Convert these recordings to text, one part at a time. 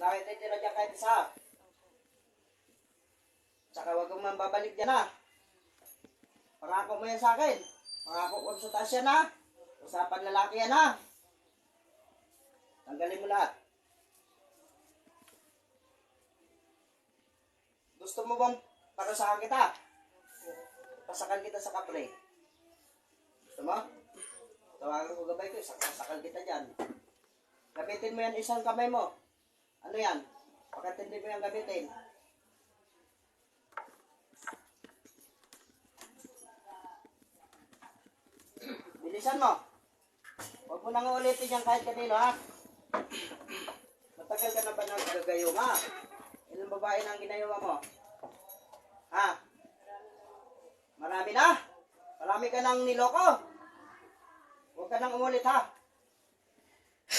Nakititira dyan kahit isa. Tsaka huwag kang mambabalik dyan ha. Pangako mo yan sa akin. Pangako ko sa taas yan ha. Usapan lalaki yan ha. Tanggalin mo lahat. Gusto mo bang parusahan kita? Pasakal kita sa kapre. Gusto mo? Tawagan ko gabay ko, sakal kita dyan. Gamitin mo yan isang kamay mo. Ano yan? Pakatindi mo yan gamitin. Bilisan mo. Huwag mo nang ulitin yan kahit kanino, ha? Matagal ka na ba naggagayuma? Ilang babae na ang ginayuma mo? Ha? Marami na? Marami ka nang niloko? Huwag ka nang umulit, ha?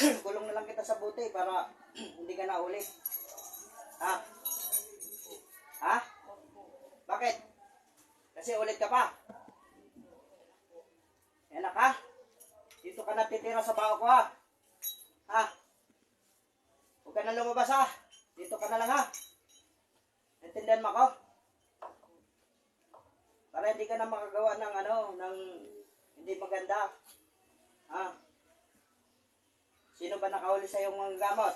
Kulong na lang kita sa buti para hindi ka na ulit. Ha? Ha? Bakit? Kasi ulit ka pa. Anak ha? Dito ka natitira sa bao ko ha? Ha? Huwag ka na lumabas ha? Dito ka na lang ha? Naintindihan mo ako? Para hindi ka na makagawa ng ano, ng hindi maganda. Ha? Ba nakahuli sa iyong mga gamot?